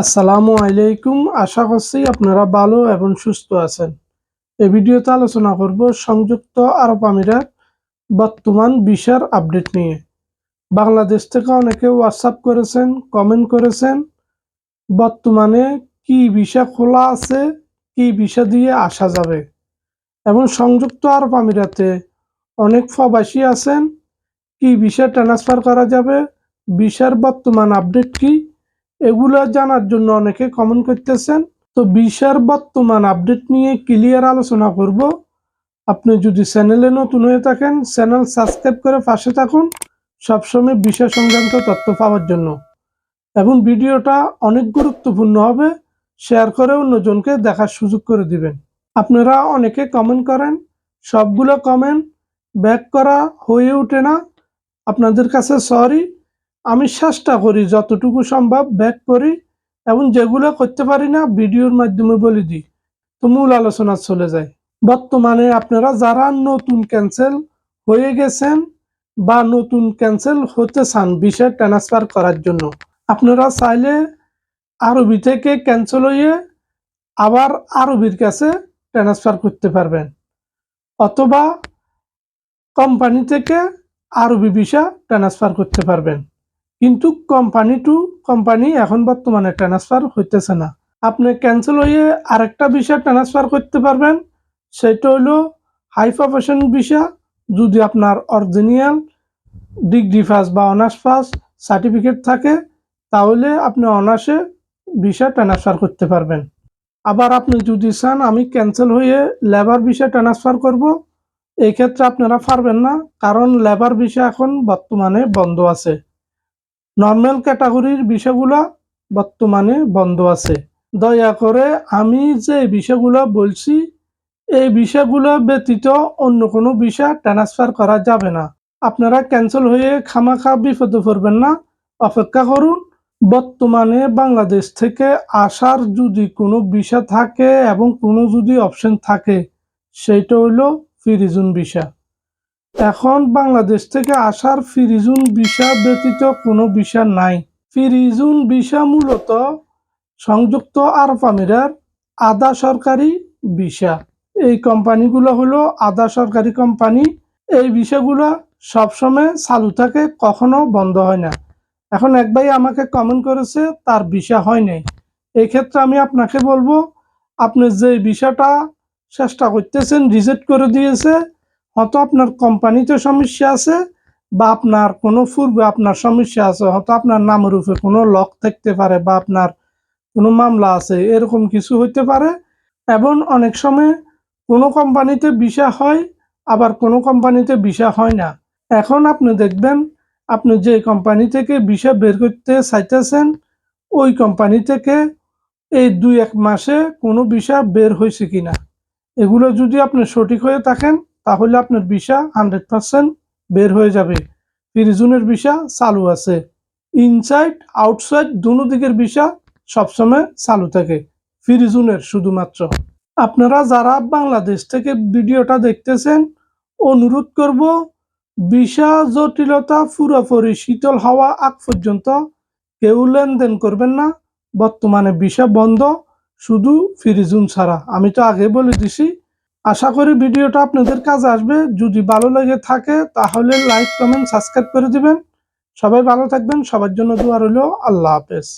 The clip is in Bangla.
আসসালামু আলাইকুম। আশা করছি আপনারা ভালো এবং সুস্থ আছেন। এই ভিডিওতে আলোচনা করব সংযুক্ত আরব আমিরাত বর্তমান ভিসার আপডেট নিয়ে। বাংলাদেশ থেকে অনেকে হোয়াটসঅ্যাপ করেছেন কমেন্ট করেছেন, বর্তমানে কি ভিসা খোলা আছে, কি ভিসা দিয়ে আসা যাবে। এবং সংযুক্ত আরব আমিরাতে অনেক প্রবাসী আছেন, কি ভিসা ট্রান্সফার করা যাবে, ভিসার বর্তমান আপডেট কি এগুলো জানার জন্য অনেকে কমেন্ট করতেছেন। তো ভিসার বর্তমান আপডেট নিয়ে ক্লিয়ার আলোচনা করব। আপনি যদি চ্যানেলে নতুন হয়ে থাকেন চ্যানেল সাবস্ক্রাইব করে পাশে থাকুন। সবসময় বিষয় সংক্রান্ত তথ্য পাওয়ার জন্য। এবং ভিডিওটা অনেক গুরুত্বপূর্ণ হবে। শেয়ার করে অন্যজনকে দেখার সুযোগ করে দিবেন। আপনারা অনেকে কমেন্ট করেন। সবগুলো কমেন্ট ব্যাক করা হয়ে ওঠে না। আপনাদের কাছে সরি আমি চেষ্টা করি যতটুকু সম্ভব ব্যাক করি এবং যেগুলো করতে পারি না, ভিডিওর মাধ্যমে বলে দিই। তো মূল আলোচনা চলে যায়। বর্তমানে আপনারা যারা নতুন ক্যান্সেল হয়ে গেছেন বা নতুন ক্যান্সেল হতে চান বিষয় ট্রান্সফার করার জন্য, আপনারা চাইলে আরবি থেকে ক্যান্সেল হয়ে আবার আরবির কাছে ট্রান্সফার করতে পারবেন। অথবা কোম্পানি থেকে আরবি ভিসা ট্রান্সফার করতে পারবেন। কিন্তু কোম্পানি টু কোম্পানি এখন বর্তমানে ট্রান্সফার হইতেছে না। আপনি ক্যান্সেল হয়ে আরেকটা ভিসা ট্রান্সফার করতে পারবেন, সেটা হলো হাই প্রফেশন ভিসা যদি আপনার অরিজিনাল ডিগ্রি ফার্স্ট বা অনার্স ফার্স্ট সার্টিফিকেট থাকে, তাহলে আপনি অনার্সে ভিসা ট্রান্সফার করতে পারবেন। আবার আপনি যদি চান আমি ক্যান্সেল হয়ে লেবার ভিসা ট্রান্সফার করব এই ক্ষেত্রে আপনারা পারবেন না, কারণ লেবার ভিসা এখন বর্তমানে বন্ধ আছে। নর্মাল ক্যাটাগরির বিষয়গুলো বর্তমানে বন্ধ আছে। দয়া করে আমি যে বিষয়গুলো বলছি, এই বিষয়গুলো ব্যতীত অন্য কোনো বিষয় ট্রান্সফার করা যাবে না। আপনারা ক্যান্সেল হয়ে খামাখা বিপদে পড়বেন না। অপেক্ষা করুন, বর্তমানে বাংলাদেশ থেকে আসার যদি কোনো বিষয় থাকে এবং কোনো যদি অপশন থাকে, সেইটা হলো ফিরিজুন বিষয়। এখন বাংলাদেশ থেকে আসার ফিরিজুন ভিসা ব্যতীত কোনো ভিসা নাই। ফিরিজুন ভিসা মূলত সংযুক্ত আরব আমিরার আধা সরকারি ভিসা। এই কোম্পানিগুলো হলো আধা সরকারি কোম্পানি। এই ভিসাগুলো সবসময় চালু থাকে, কখনো বন্ধ হয় না। এখন এক ভাই আমাকে কমেন্ট করেছে, তার ভিসা হয় নাই। এই ক্ষেত্রে আমি আপনাকে বলব, আপনি যে ভিসাটা চেষ্টা করতেছেন রিজেক্ট করে দিয়েছে হয়তো আপনার কোম্পানিতে সমস্যা আছে বা আপনার কোনো পূর্বে আপনার সমস্যা আছে, হয়তো আপনার নামের উপরে কোনো লক থাকতে পারে বা আপনার কোনো মামলা আছে, এরকম কিছু হইতে পারে। এবং অনেক সময় কোনো কোম্পানিতে বিষা হয়, আবার কোনো কোম্পানিতে বিষা হয় না। এখন আপনি দেখবেন, আপনি যে কোম্পানি থেকে বিষা বের করতে চাইতেছেন, ওই কোম্পানি থেকে এই দুই এক মাসে কোনো বিষা বের হয়েছে কিনা। এগুলো যদি আপনি সঠিক হয়ে থাকেন তাহলে আপনার ভিসা হান্ড্রেড পার্সেন্ট বের হয়ে যাবে। ফিরিজুনের ভিসা চালু আছে। ইনসাইড আউটসাইড দুনো দিকের ভিসা সবসময় চালু থাকে। ফিরিজুনের শুধুমাত্র। আপনারা যারা বাংলাদেশ থেকে ভিডিওটা দেখতেছেন, অনুরোধ করব, ভিসা জটিলতা পুরোপুরি শীতল হওয়া আগ পর্যন্ত কেউ লেনদেন করবেন না। বর্তমানে ভিসা বন্ধ, শুধু ফিরিজুন ছাড়া। আমি তো আগে বলে দিছি আশা করি ভিডিওটা আপনাদের কাজে আসবে। যদি ভালো লেগে থাকে, তাহলে লাইক কমেন্ট সাবস্ক্রাইব করে দিবেন। সবাই ভালো থাকবেন। সবার জন্য দোয়া রইল। আল্লাহ হাফেজ।